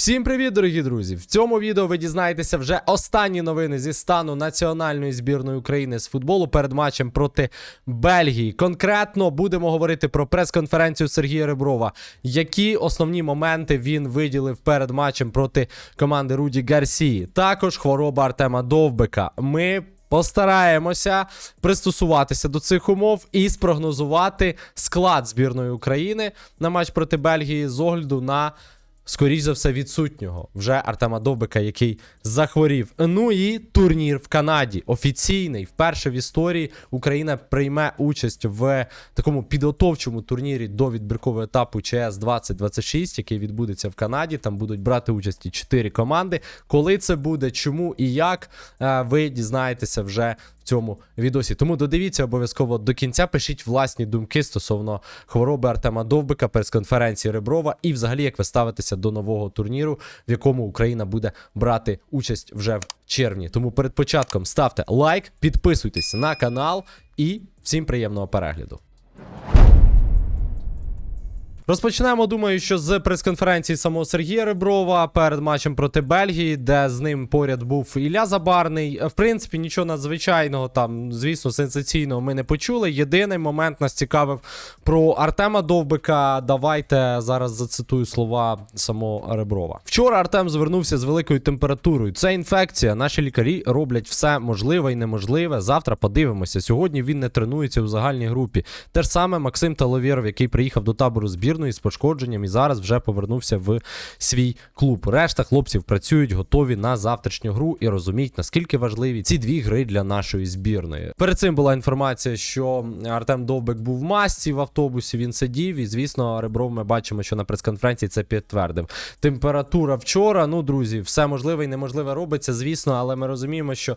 Всім привіт, дорогі друзі! В цьому відео ви дізнаєтеся вже останні новини зі стану національної збірної України з футболу перед матчем проти Бельгії. Конкретно будемо говорити про прес-конференцію Сергія Реброва. Які основні моменти він виділив перед матчем проти команди Руді Гарсії. Також хвороба Артема Довбика. Ми Постараємося пристосуватися до цих умов і спрогнозувати склад збірної України на матч проти Бельгії з огляду на скоріш за все, відсутнього вже Артема Довбика, який захворів. Ну і турнір в Канаді офіційний. Вперше в історії Україна прийме участь в такому підготовчому турнірі до відбіркового етапу ЧС 2026, який відбудеться в Канаді. Там будуть брати участь і чотири команди. Коли це буде, чому і як, е, ви дізнаєтеся вже цьому відосі. Тому додивіться обов'язково до кінця. Пишіть власні думки стосовно хвороби Артема Довбика, прес-конференції Реброва і взагалі як ви ставитеся до нового турніру, в якому Україна буде брати участь вже в червні. Тому перед початком ставте лайк, підписуйтесь на канал і всім приємного перегляду. Розпочнемо, думаю, що з прес-конференції самого Сергія Реброва перед матчем проти Бельгії, де з ним поряд був Ілля Забарний. В принципі, нічого надзвичайного там, звісно, сенсаційного ми не почули. Єдиний момент нас цікавив про Артема Довбика. Давайте зараз зацитую слова самого Реброва. Вчора Артем звернувся з великою температурою. Це інфекція. Наші лікарі роблять все можливе і неможливе. Завтра подивимося. Сьогодні він не тренується у загальній групі. Те ж саме Максим Таловєров, який приїхав до табору збірної з пошкодженням і зараз вже повернувся в свій клуб. Решта хлопців працюють, готові на завтрашню гру і розуміють, наскільки важливі ці дві гри для нашої збірної. Перед цим була інформація, що Артем Довбик був в масці в автобусі. Він сидів, і звісно, Ребров ми бачимо, що на прес-конференції це підтвердив. Температура вчора. Ну, друзі, все можливе і неможливе робиться, звісно, але ми розуміємо, що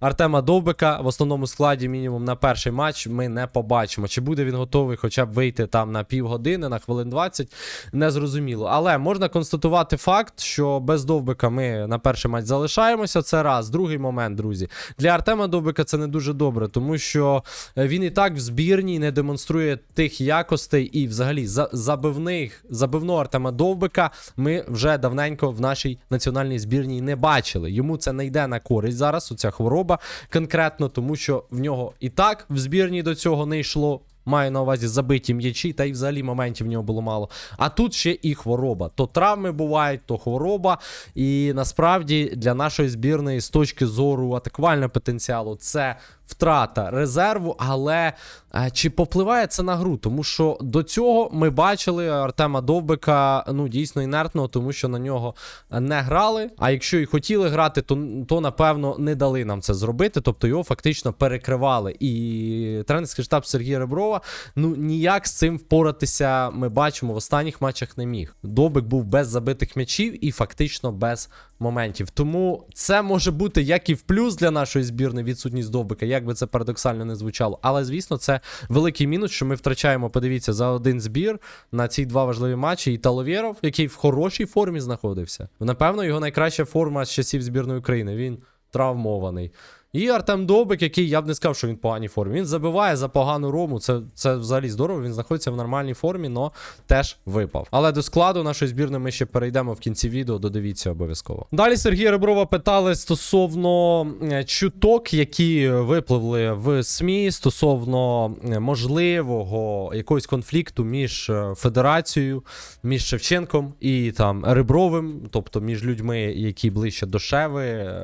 Артема Довбика в основному складі, мінімум на перший матч, ми не побачимо. Чи буде він готовий хоча б вийти там на півгодини, на хвилин 20, не. Але можна констатувати факт, що без Довбика ми на перший матч залишаємося. Це раз. Другий момент, друзі. Для Артема Довбика це не дуже добре, тому що е, він і так в збірній не демонструє тих якостей і взагалі за- забивних, забивного Артема Довбика ми вже давненько в нашій національній збірній не бачили. Йому це не йде на користь зараз, оця хвороба конкретно, тому що в нього і так в збірній до цього не йшло. Маю на увазі забиті м'ячі, та й взагалі моментів в нього було мало. А тут ще і хвороба. То травми бувають, то хвороба. І насправді для нашої збірної з точки зору атакувального потенціалу це втрата резерву. Але е, чи попливає це на гру? Тому що до цього ми бачили Артема Довбика ну дійсно інертного, тому що на нього не грали. А якщо і хотіли грати, то, то напевно не дали нам це зробити. Тобто його фактично перекривали. І тренерський штаб Сергія Реброва ну ніяк з цим впоратися. Ми бачимо в останніх матчах не міг. Довбик був без забитих м'ячів і фактично без моментів. Тому це може бути як і в плюс для нашої збірної відсутність Довбика, як би це парадоксально не звучало. Але звісно, це великий мінус, що ми втрачаємо. Подивіться за один збір на ці два важливі матчі. І Таловєров, який в хорошій формі знаходився. Напевно, його найкраща форма з часів збірної України. Він травмований. І Артем Довбик, який я б не сказав, що він в поганій формі. Він забиває за погану рому. Це, це взагалі здорово. Він знаходиться в нормальній формі, але теж випав. Але до складу нашої збірної ми ще перейдемо в кінці відео. Додивіться обов'язково. Далі Сергія Реброва питали стосовно е, чуток, які випливли в СМІ стосовно е, можливого якогось конфлікту між е, федерацією, між Шевченком і там Ребровим, тобто між людьми, які ближче до Шеви.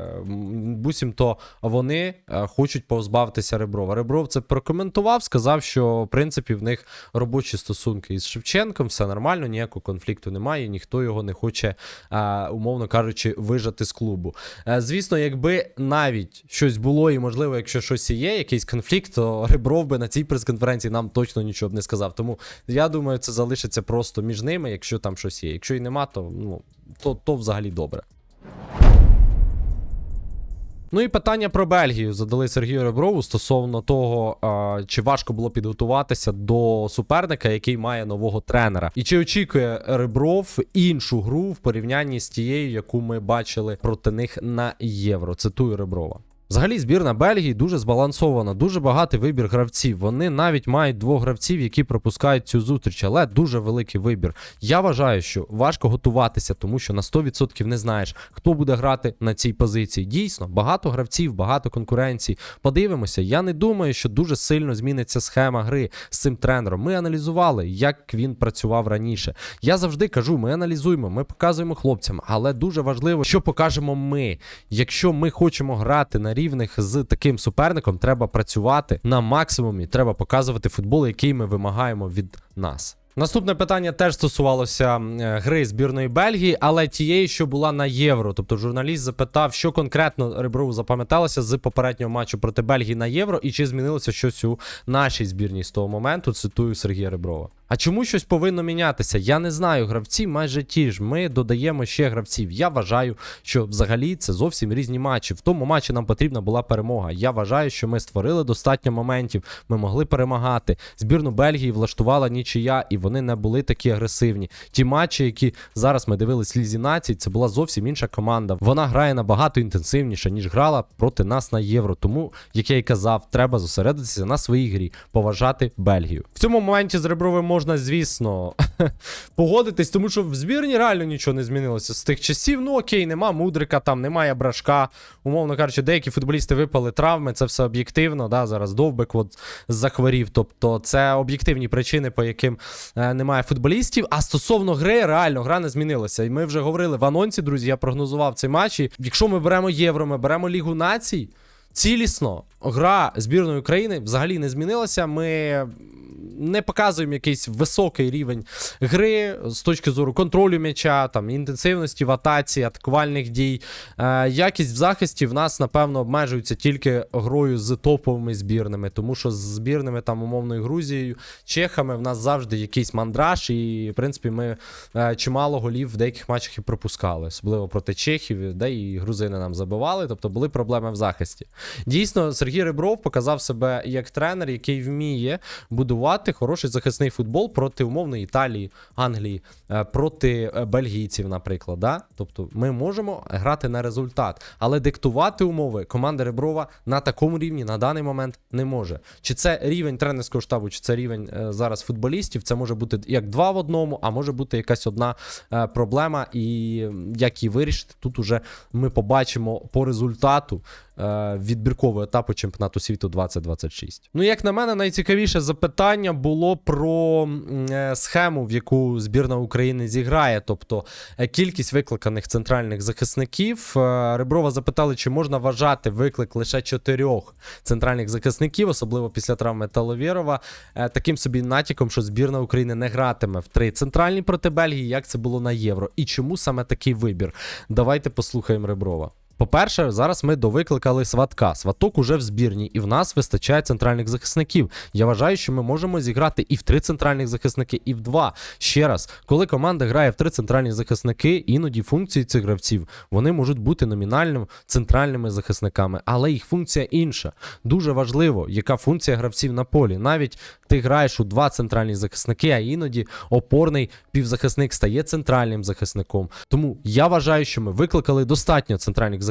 Буцімто вони е, хочуть позбавитися Реброва. Ребров це прокоментував, сказав, що в принципі в них робочі стосунки із Шевченком, все нормально, ніякого конфлікту немає, ніхто його не хоче, е, умовно кажучи, вижати з клубу. Е, Звісно, якби навіть щось було, і можливо, якщо щось є, якийсь конфлікт, то Ребров би на цій прес-конференції нам точно нічого б не сказав. Тому я думаю, це залишиться просто між ними, якщо там щось є. Якщо і нема, то ну то, то взагалі добре. Ну і питання про Бельгію задали Сергію Реброву стосовно того, а, чи важко було підготуватися до суперника, який має нового тренера, і чи очікує Ребров іншу гру в порівнянні з тією, яку ми бачили проти них на євро. Цитую Реброва. Взагалі, збірна Бельгії дуже збалансована, дуже багатий вибір гравців. Вони навіть мають двох гравців, які пропускають цю зустріч, але дуже великий вибір. Я вважаю, що важко готуватися, тому що на 100% не знаєш, хто буде грати на цій позиції. Дійсно, багато гравців, багато конкуренцій. Подивимося, я не думаю, що дуже сильно зміниться схема гри з цим тренером. Ми аналізували, як він працював раніше. Я завжди кажу, ми аналізуємо, ми показуємо хлопцям, але дуже важливо, що покажемо ми. Якщо ми хочемо грати на рівних з таким суперником, треба працювати на максимумі, треба показувати футбол, який ми вимагаємо від нас. Наступне питання теж стосувалося е, гри збірної Бельгії, але тієї, що була на євро. Тобто журналіст запитав, що конкретно Реброву запам'яталося з попереднього матчу проти Бельгії на євро, і чи змінилося щось у нашій збірній з того моменту. Цитую Сергія Реброва. А чому щось повинно мінятися? Я не знаю. Гравці майже ті ж. Ми додаємо ще гравців. Я вважаю, що взагалі це зовсім різні матчі. В тому матчі нам потрібна була перемога. Я вважаю, що ми створили достатньо моментів. Ми могли перемагати. Збірну Бельгії влаштувала нічия, і вони не були такі агресивні. Ті матчі, які зараз ми дивились Лізі націй, це була зовсім інша команда. Вона грає набагато інтенсивніше, ніж грала проти нас на євро. Тому, як я і казав, треба зосередитися на своїй грі, поважати Бельгію. В цьому моменті з Ребровим можна, звісно, погодитись, тому що в збірні реально нічого не змінилося з тих часів. Ну окей, нема мудрика, там немає брашка. Умовно кажучи, деякі футболісти випали травми, це все об'єктивно. Да, зараз довбик от захворів. Тобто це об'єктивні причини, по яким е, немає футболістів. А стосовно гри, реально гра не змінилася. І ми вже говорили в анонсі, друзі. Я прогнозував цей матч. І Якщо ми беремо євро, ми беремо Лігу націй. Цілісно гра збірної України взагалі не змінилася. Ми не показуємо якийсь високий рівень гри з точки зору контролю м'яча, там інтенсивності в атаці, атакувальних дій. Е, якість в захисті в нас, напевно, обмежується тільки грою з топовими збірними, тому що з збірними там умовною Грузією, Чехами в нас завжди якийсь мандраж, і в принципі ми е, чимало голів в деяких матчах і пропускали, особливо проти Чехів, де і грузини нам забивали, тобто були проблеми в захисті. Дійсно, Сергій Ребров показав себе як тренер, який вміє будувати хороший захисний футбол проти умовної Італії, Англії, е, проти е, бельгійців, наприклад. Да? Тобто ми можемо грати на результат, але диктувати умови команда Реброва на такому рівні на даний момент не може. Чи це рівень тренерського штабу, чи це рівень е, зараз футболістів? Це може бути як два в одному, а може бути якась одна проблема, і як її вирішити, тут уже ми побачимо по результату відбіркового етапу чемпіонату світу 2026. Ну, як на мене, найцікавіше запитання було про е, схему, в яку збірна України зіграє, тобто е, кількість викликаних центральних захисників. Е, Реброва запитали, чи можна вважати виклик лише чотирьох центральних захисників, особливо після травми Таловєрова, таким собі натяком, що збірна України не гратиме в три центральні проти Бельгії, як це було на євро. І чому саме такий вибір? Давайте послухаємо Реброва. По-перше, зараз ми довикликали сватка. Сваток уже в збірні, і в нас вистачає центральних захисників. Я вважаю, що ми можемо зіграти і в три центральних захисники, і в два. Ще раз, коли команда грає в три центральні захисники, іноді функції цих гравців вони можуть бути номінальними центральними захисниками, але їх функція інша. Дуже важливо, яка функція гравців на полі. Навіть ти граєш у два центральні захисники, а іноді опорний півзахисник стає центральним захисником. Тому я вважаю, що ми викликали достатньо центральних захисників.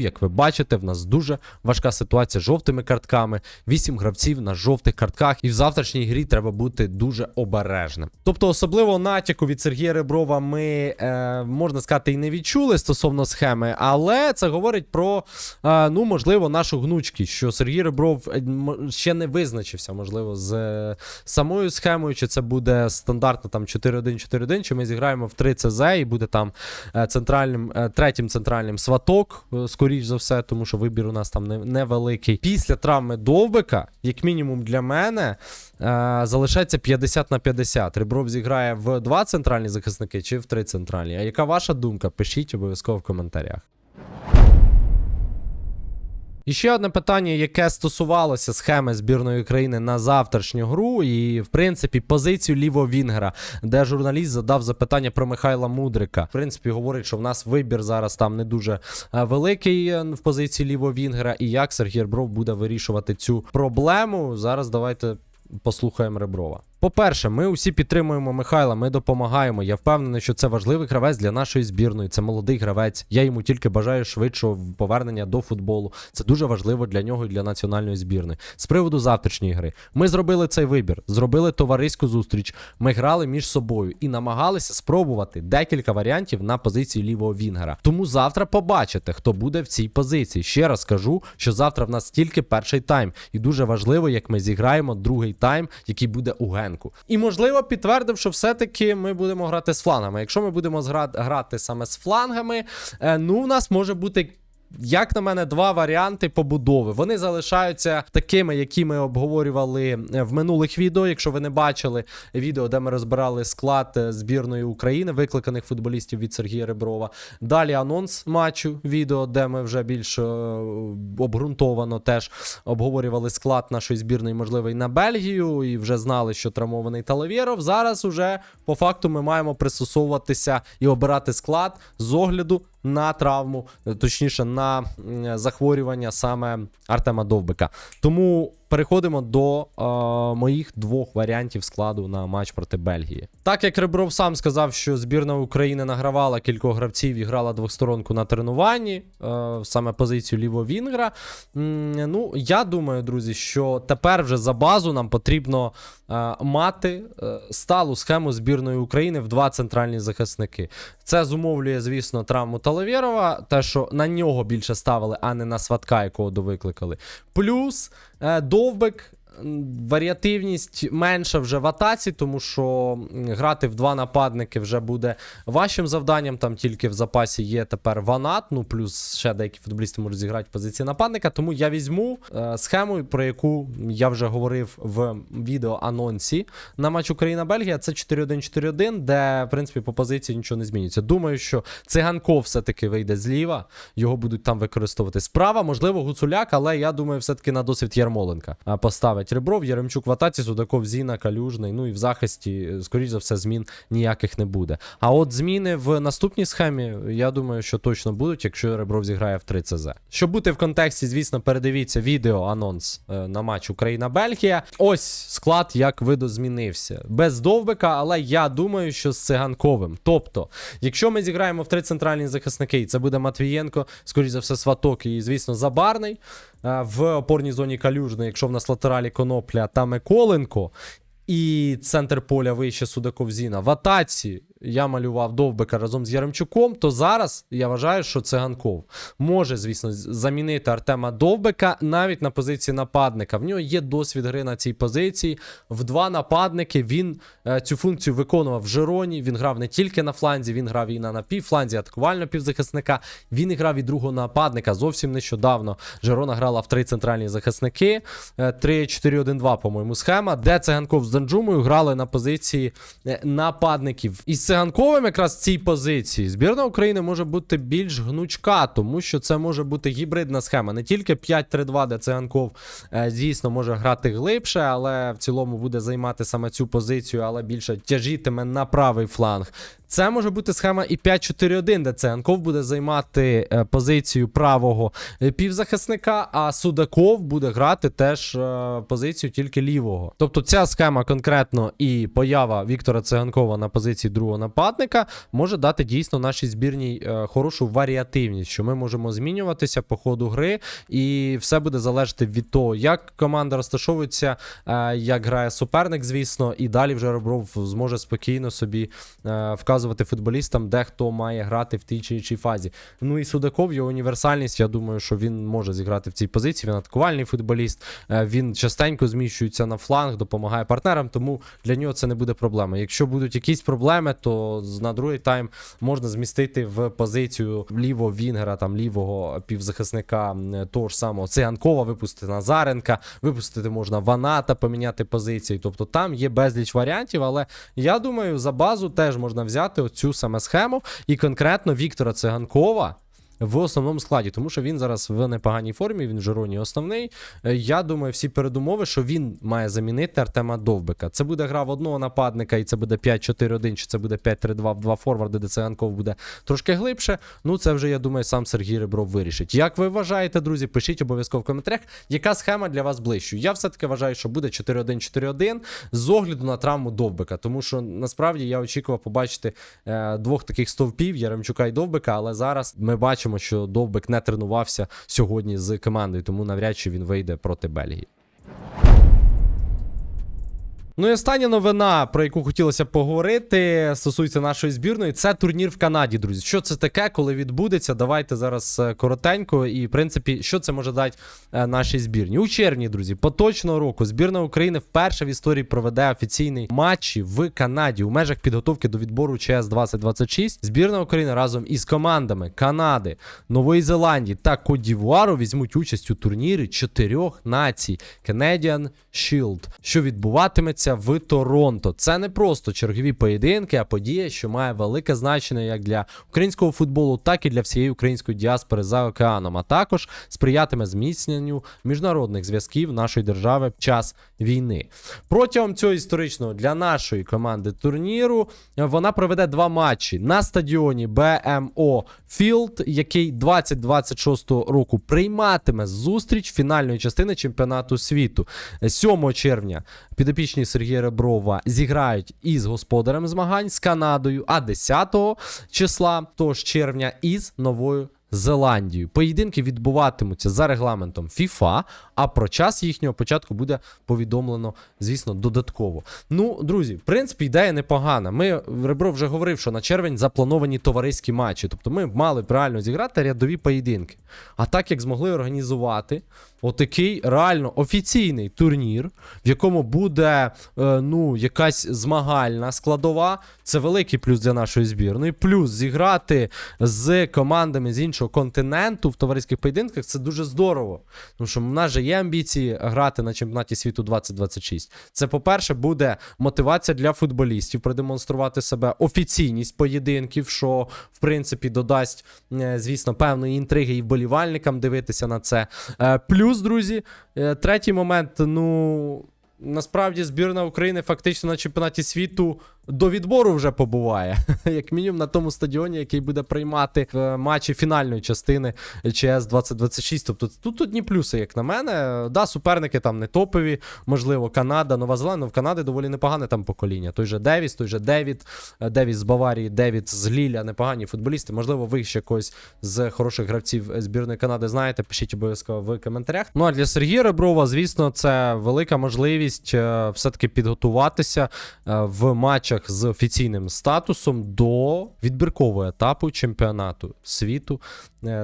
Як ви бачите, в нас дуже важка ситуація з жовтими картками. Вісім гравців на жовтих картках, і в завтрашній грі треба бути дуже обережним. Тобто, особливо натяку від Сергія Реброва ми е, можна сказати і не відчули стосовно схеми, але це говорить про е, ну можливо нашу гнучкість, що Сергій Ребров е, ще не визначився, можливо, з е, самою схемою, чи це буде стандартно там 4-1-4-1, чи ми зіграємо в 3 ЦЗ і буде там е, центральним, е, третім центральним сваток, скоріш за все, тому що вибір у нас там невеликий. Після травми Довбика, як мінімум для мене, е, залишається 50 на 50. Ребров зіграє в два центральні захисники чи в три центральні. А яка ваша думка? Пишіть обов'язково в коментарях. І ще одне питання, яке стосувалося схеми збірної України на завтрашню гру, і в принципі позицію лівого Вінгера, де журналіст задав запитання про Михайла Мудрика. В принципі, говорить, що в нас вибір зараз там не дуже е, великий е, в позиції лівого Вінгера, і як Сергій Ребров буде вирішувати цю проблему. Зараз давайте послухаємо Реброва. По-перше, ми усі підтримуємо Михайла, ми допомагаємо. Я впевнений, що це важливий гравець для нашої збірної. Це молодий гравець. Я йому тільки бажаю швидшого повернення до футболу. Це дуже важливо для нього і для національної збірної. З приводу завтрашньої гри. Ми зробили цей вибір, зробили товариську зустріч. Ми грали між собою і намагалися спробувати декілька варіантів на позиції лівого Вінгера. Тому завтра побачите, хто буде в цій позиції. Ще раз кажу, що завтра в нас тільки перший тайм, і дуже важливо, як ми зіграємо другий тайм, який буде у Генку. І можливо підтвердив, що все-таки ми будемо грати з флангами. Якщо ми будемо грати саме з флангами, е, ну у нас може бути. Як на мене, два варіанти побудови. Вони залишаються такими, які ми обговорювали е, в минулих відео. Якщо ви не бачили відео, де ми розбирали склад е, збірної України, викликаних футболістів від Сергія Реброва. Далі анонс матчу, відео, де ми вже більш е, обґрунтовано теж обговорювали склад нашої збірної, можливо, і на Бельгію, і вже знали, що травмований Талавєров. Зараз уже по факту ми маємо пристосовуватися і обирати склад з огляду на травму, точніше на захворювання саме Артема Довбика. Тому переходимо до е, моїх двох варіантів складу на матч проти Бельгії. Так як Ребров сам сказав, що збірна України награвала кількох гравців і грала двосторонку на тренуванні, е, саме позицію лівого Вінгра. М, ну, я думаю, друзі, що тепер вже за базу нам потрібно е, мати е, сталу схему збірної України в два центральні захисники. Це зумовлює, звісно, травму Талавєрова, те, що на нього більше ставили, а не на сватка, якого довикликали. Плюс е, Довбик. Варіативність менша вже в атаці, тому що грати в два нападники вже буде вашим завданням. Там тільки в запасі є тепер Ванат, ну плюс ще деякі футболісти можуть зіграти в позиції нападника. Тому я візьму е, схему, про яку я вже говорив в відео анонсі на матч Україна-Бельгія. Це 4-1-4-1, де, в принципі, по позиції нічого не змінюється. Думаю, що циганков все-таки вийде зліва, його будуть там використовувати справа, можливо, Гуцуляк, але я думаю, все-таки на досвід Ярмоленка а, поставить Ребров, Яремчук в атаці, Судаков, Зіна, Калюжний. Ну і в захисті, скоріш за все, змін ніяких не буде. А от зміни в наступній схемі, я думаю, що точно будуть, якщо Ребров зіграє в 3 ЦЗ. Щоб бути в контексті, звісно, передивіться відео анонс е, на матч Україна-Бельгія. Ось склад як видозмінився. Без довбика, але я думаю, що з циганковим. Тобто, якщо ми зіграємо в три центральні захисники, і це буде Матвієнко, скоріш за все, Сваток і, звісно, Забарний. В опорній зоні Калюжний, якщо в нас латералі Конопля та Миколенко. І центр поля вище Судаковзіна. В атаці я малював довбика разом з Яремчуком, то зараз я вважаю, що циганков може, звісно, замінити Артема Довбика навіть на позиції нападника. В нього є досвід гри на цій позиції. В два нападники він е, цю функцію виконував в Жероні. Він грав не тільки на фланзі, він грав і на напівфланзі, атакувального півзахисника. Він грав і другого нападника зовсім нещодавно. Жерона грала в три центральні захисники. Е, 3-4-1-2, по-моєму, схема, де циганков з Данджумою грали на позиції е, нападників. І циганковим якраз цій позиції збірна України може бути більш гнучка, тому що це може бути гібридна схема. Не тільки 5-3-2, де циганков е, дійсно може грати глибше, але в цілому буде займати саме цю позицію, але більше тяжітиме на правий фланг. Це може бути схема і 5-4-1, де Циганков буде займати е, позицію правого е, півзахисника, а Судаков буде грати теж е, позицію тільки лівого. Тобто ця схема конкретно і поява Віктора Циганкова на позиції другого нападника може дати дійсно нашій збірній хорошу варіативність, що ми можемо змінюватися по ходу гри, і все буде залежати від того, як команда розташовується, як грає суперник, звісно, і далі вже Ребров зможе спокійно собі е, вказувати футболістам, де хто має грати в тій чи іншій фазі. Ну і Судаков, його універсальність, я думаю, що він може зіграти в цій позиції. Він атакувальний футболіст, е, він частенько зміщується на фланг, допомагає партнерам, тому для нього це не буде проблема. Якщо будуть якісь проблеми, то на другий тайм можна змістити в позицію лівого Вінгера, там лівого півзахисника того ж самого Циганкова, випустити Назаренка, випустити можна Ваната, поміняти позиції. Тобто там є безліч варіантів, але я думаю, за базу теж можна взяти оцю саме схему. І конкретно Віктора Циганкова в основному складі, тому що він зараз в непоганій формі, він Жироні основний. Е, Я думаю, всі передумови, що він має замінити Артема Довбика. Це буде гра в одного нападника, і це буде 5-4-1, чи це буде 5-3-2 в два форварди, де Циганков буде трошки глибше. Ну, це вже, я думаю, сам Сергій Ребров вирішить. Як ви вважаєте, друзі, пишіть обов'язково в коментарях, яка схема для вас ближче. Я все-таки вважаю, що буде 4-1-4-1 з огляду на травму Довбика. Тому що насправді я очікував побачити е, двох таких стовпів Яремчука і Довбика, але зараз ми бачимо, що Довбик не тренувався сьогодні з командою, тому навряд чи він вийде проти Бельгії. Ну і остання новина, про яку хотілося поговорити, стосується нашої збірної. Це турнір в Канаді, друзі. Що це таке, коли відбудеться? Давайте зараз е, коротенько. І, в принципі, що це може дати е, нашій збірні? У червні, друзі, поточного року збірна України вперше в історії проведе офіційний матчі в Канаді у межах підготовки до відбору ЧС 2026. Збірна України разом із командами Канади, Нової Зеландії та Кодівуару візьмуть участь у турнірі чотирьох націй Canadian Shield, що відбуватиметься в Торонто. Це не просто чергові поєдинки, а подія, що має велике значення як для українського футболу, так і для всієї української діаспори за океаном, а також сприятиме зміцненню міжнародних зв'язків нашої держави в час війни. Протягом цього історичного для нашої команди турніру е, вона проведе два матчі на стадіоні BMO Field, який 2026 року прийматиме зустріч фінальної частини чемпіонату світу. Е, 7 червня підопічні Сергія Реброва зіграють із господарем змагань з Канадою, а 10 числа тож червня із новою. Зеландією. Поєдинки відбуватимуться за регламентом FIFA, а про час їхнього початку буде повідомлено, звісно, додатково. Ну, друзі, в принципі, ідея непогана. Ми Ребров вже говорив, що на червень заплановані товариські матчі. Тобто ми мали б реально зіграти рядові поєдинки. А так як змогли організувати отакий реально офіційний турнір, в якому буде е, ну, якась змагальна складова, це великий плюс для нашої збірної. Плюс зіграти з командами з іншого континенту в товариських поєдинках це дуже здорово. Тому що в нас же є амбіції грати на чемпіонаті світу 2026. Це, по-перше, буде мотивація для футболістів продемонструвати себе, офіційність поєдинків, що в принципі додасть, е, звісно, певної інтриги і вболівальникам дивитися на це. Е, Плюс, друзі, е, третій момент, ну. Насправді збірна України фактично на чемпіонаті світу до відбору вже побуває, як мінімум на тому стадіоні, який буде приймати матчі фінальної частини ЧС 2026. Тобто тут одні плюси, як на мене. Да, суперники там не топові, можливо, Канада, Нова Зеландія. В Канади доволі непогане там покоління. Той же Девіс, той же Девід, е, Девіс з Баварії, Девід з Ліля, непогані футболісти. Можливо, ви ще когось з хороших гравців збірної Канади знаєте. Пишіть обов'язково в коментарях. Ну а для Сергія Реброва, звісно, це велика можливість е, все-таки підготуватися е, в матчах з офіційним статусом до відбіркового етапу чемпіонату світу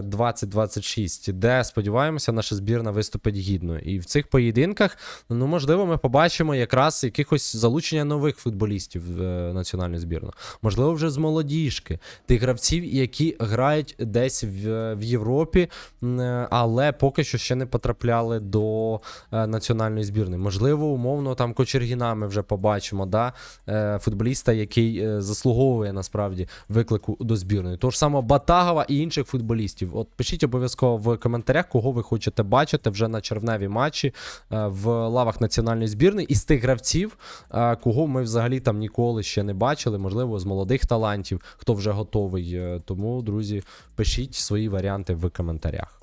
2026, де сподіваємося, наша збірна виступить гідно. І в цих поєдинках, ну можливо, ми побачимо якраз якихось залучення нових футболістів в е, національну збірну. Можливо, вже з молодіжки, тих гравців, які грають десь в, в Європі, е, але поки що ще не потрапляли до е, національної збірної. Можливо, умовно там Кочергіна ми вже побачимо, да? е, футболіста, який е, заслуговує насправді виклику до збірної. Тож саме Батагова і інших футболістів. От пишіть обов'язково в коментарях, кого ви хочете бачити вже на червневі матчі е, в лавах національної збірної із тих гравців, е, кого ми взагалі там ніколи ще не бачили, можливо, з молодих талантів, хто вже готовий. Е, Тому, друзі, пишіть свої варіанти в коментарях.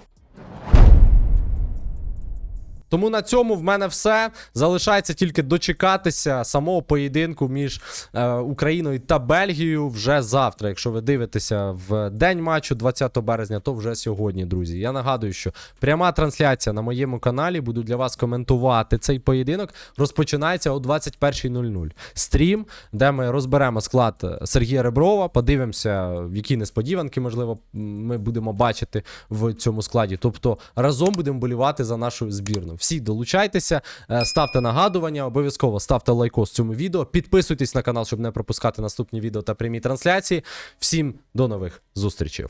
Тому на цьому в мене все. Залишається тільки дочекатися самого поєдинку між е, Україною та Бельгією вже завтра. Якщо ви дивитеся в день матчу 20 березня, то вже сьогодні, друзі. Я нагадую, що пряма трансляція на моєму каналі. Буду для вас коментувати цей поєдинок. Розпочинається о 21.00. Стрім, де ми розберемо склад Сергія Реброва, подивимося, які несподіванки, можливо, ми будемо бачити в цьому складі. Тобто разом будемо болівати за нашу збірну. Всі долучайтеся, е, ставте нагадування, обов'язково ставте лайкос цьому відео, підписуйтесь на канал, щоб не пропускати наступні відео та прямі трансляції. Всім до нових зустрічей.